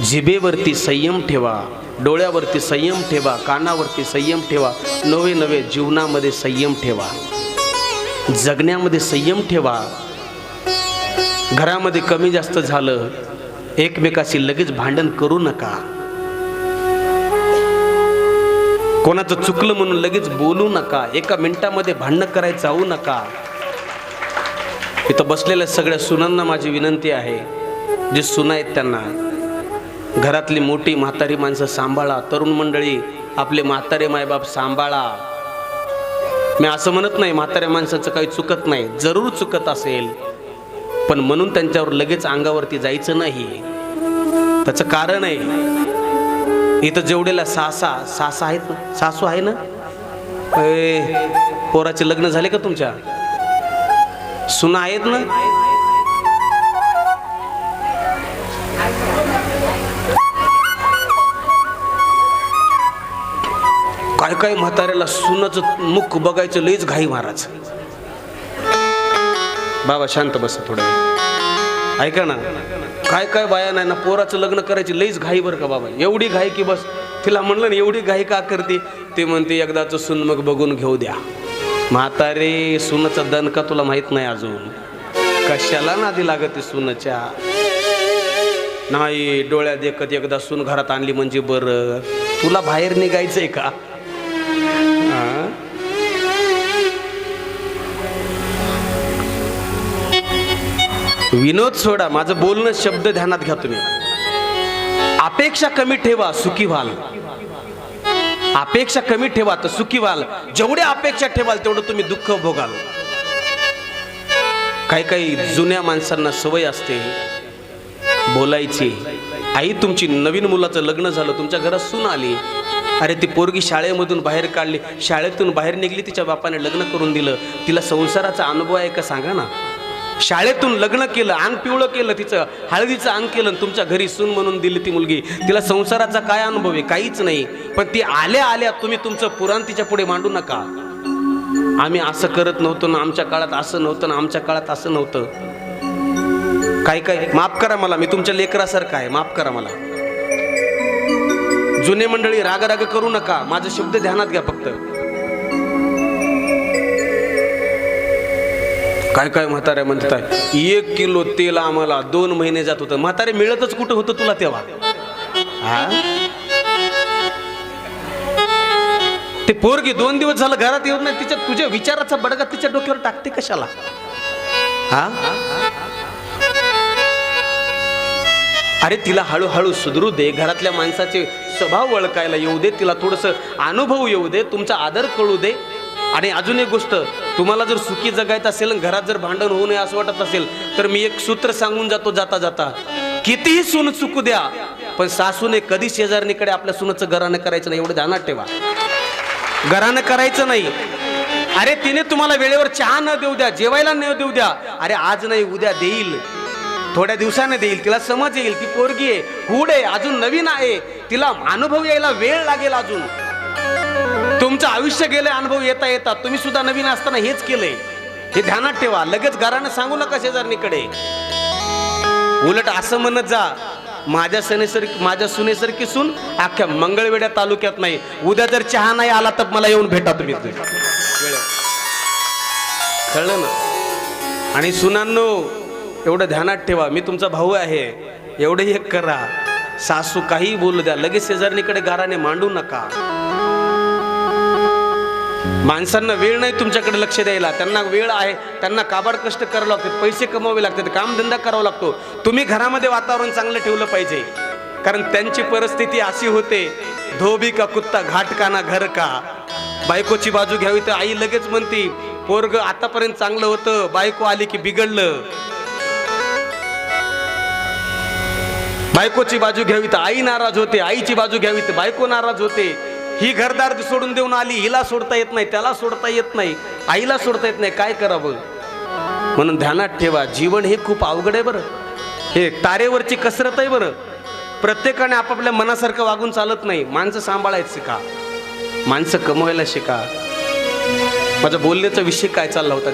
जिभेवरती संयम ठेवा डोळ्यावरती संयम ठेवा कानावरती संयम ठेवा नवे नवे जीवनामध्ये संयम ठेवा. जगण्यामध्ये संयम ठेवा. घरामध्ये कमी जास्त झालं एकमेकाशी लगेच भांडण करू नका. कोणाचं चुकलं म्हणून लगेच बोलू नका एका मिनिटामध्ये भांडणं करायला जाऊ नका. इथं बसलेल्या सगळ्या सुनांना माझी विनंती आहे जे सुना आहेत त्यांना घरातली मोठी म्हातारी माणसं सांभाळा. तरुण मंडळी आपले म्हातारे मायबाप सांभाळा. मी असं म्हणत नाही म्हाताऱ्या माणसाचं काही चुकत नाही. जरूर चुकत असेल पण म्हणून त्यांच्यावर लगेच अंगावरती जायचं नाही. त्याचं कारण आहे इथं जेवढेला सासा सासा आहेत ना? सासू आहे ना? ए, पोराचे लग्न झाले का तुमच्या? सुना आहेत ना? काय काय म्हाताऱ्याला सुनाचं मुख बघायचं लईच घाई महाराज बाबा शांत बस थोडं ऐका ना काय काय बाया नाही ना पोराचं लग्न करायची लईच घाई बरं का बाबा? एवढी घाई की बस तिला म्हणलं ना एवढी घाई का करते? ते म्हणते एकदाचं सून मग बघून घेऊ द्या. म्हातारे सुनाचा दन का तुला माहीत नाही अजून? कशाला नादी लागते सुनाच्या? नाही डोळ्यात देखत एकदा सून घरात आणली म्हणजे बरं. तुला बाहेर निघायचंय का? विनोद सोडा माझं बोलणं शब्द ध्यानात घ्या तुम्ही. अपेक्षा कमी ठेवा सुखी व्हाल. अपेक्षा कमी ठेवा तर सुखी व्हाल. जेवढ्या अपेक्षा ठेवाल तेवढं तुम्ही दुःख भोगाल. काही काही जुन्या माणसांना सवय असते. बोलायची. आई तुमची नवीन मुलाचं लग्न झालं तुमच्या घरात सून आली. अरे ती पोरगी शाळेमधून बाहेर काढली. शाळेतून बाहेर निघली तिच्या बापाने लग्न करून दिलं. तिला संसाराचा अनुभव आहे का सांगा ना. शाळेतून लग्न केलं अंग पिवळं केलं तिचं हळदीचं अंग केलं आणि तुमच्या घरी सून म्हणून दिली ती मुलगी. तिला संसाराचा काय अनुभव आहे? काहीच नाही. पण ती आल्या आल्या तुम्ही तुमचं पुराण तिच्या पुढे मांडू नका. आम्ही असं करत नव्हतो ना आमच्या काळात असं नव्हतं ना आमच्या काळात असं नव्हतं. काय काय? माफ करा मला मी तुमच्या लेकरासारखं आहे. माफ करा मला. जुने मंडळी राग राग करू नका. माझं शब्द ध्यानात घ्या फक्त. काय काय म्हाताऱ्या म्हणतात एक किलो तेल आम्हाला दोन महिने जात होतं. म्हातारे मिळतच कुठं होतं तुला तेव्हा? हा? ते पोरगी दोन दिवस झालं घरात येऊन नाही तिच्या तुझ्या विचाराचा बडगा तिच्या डोक्यावर टाकते कशाला? हा? अरे तिला हळूहळू सुधरू दे. घरातल्या माणसाचे स्वभाव ओळखायला येऊ दे. तिला थोडस अनुभव येऊ दे. तुमचा आदर कळू दे. आणि अजून एक गोष्ट तुम्हाला जर सुखी जगायचं असेल आणि घरात जर भांडण होऊ नये असं वाटत असेल तर मी एक सूत्र सांगून जातो जाता जाता. कितीही सून चुकू द्या पण सासूने कधी शेजारणीकडे आपल्या सुनाचं घरानं करायचं नाही एवढं ध्यानात ठेवा. घरानं करायचं नाही. अरे तिने तुम्हाला वेळेवर चहा न देऊ द्या जेवायला न देऊ द्या. अरे आज नाही उद्या देईल. थोड्या दिवसाने देईल तिला समज येईल ती पोरगी आहे हुड आहे अजून नवीन आहे. तिला अनुभव यायला वेळ लागेल अजून. तुमचं आयुष्य गेले अनुभव येता येतात तुम्ही सुद्धा नवीन असताना हेच केलंय. हे ध्यानात ठेवा. लगेच घरानं सांगू नका शेजारणीकडे. उलट असं म्हणत जा माझ्या सणेसारखी माझ्या सुनेसारखी सून अख्ख्या मंगळवेड्या तालुक्यात नाही. उद्या जर चहा नाही आला तर मला येऊन भेटा तुम्ही. कळलं ना? आणि सुनांनो एवढं ध्यानात ठेवा. मी तुमचा भाऊ आहे. एवढं एक करा. सासू काही बोलू द्या. लगेच शेजारणीकडे गाराने मांडू नका. माणसांना वेळ नाही तुमच्याकडे लक्ष द्यायला. त्यांना वेळ आहे त्यांना काबाड कष्ट करावं लागतात पैसे कमवावे लागतात कामधंदा करावा लागतो. तुम्ही घरामध्ये वातावरण चांगलं ठेवलं पाहिजे. कारण त्यांची परिस्थिती अशी होते धोबी का कुत्ता घाट काना घर का? बायकोची बाजू घ्यावी तर आई लगेच म्हणती पोरग आतापर्यंत चांगलं होतं बायको आली की बिघडलं. बायकोची बाजू घ्यावी तर आई नाराज होते आईची बाजू घ्यावी तर बायको नाराज होते. ही घरदार सोडून देऊन आली हिला सोडता येत नाही त्याला सोडता येत नाही आईला सोडता येत नाही काय करावं? म्हणून ध्यानात ठेवा जीवन हे खूप अवघड आहे बरं. हे तारेवरची कसरत आहे बरं. प्रत्येकाने आपापल्या मनासारखं वागून चालत नाही. माणसं सांभाळायचं शिका. माणसं कमवायला शिका. माझा बोलण्याचा विषय काय चालला होता?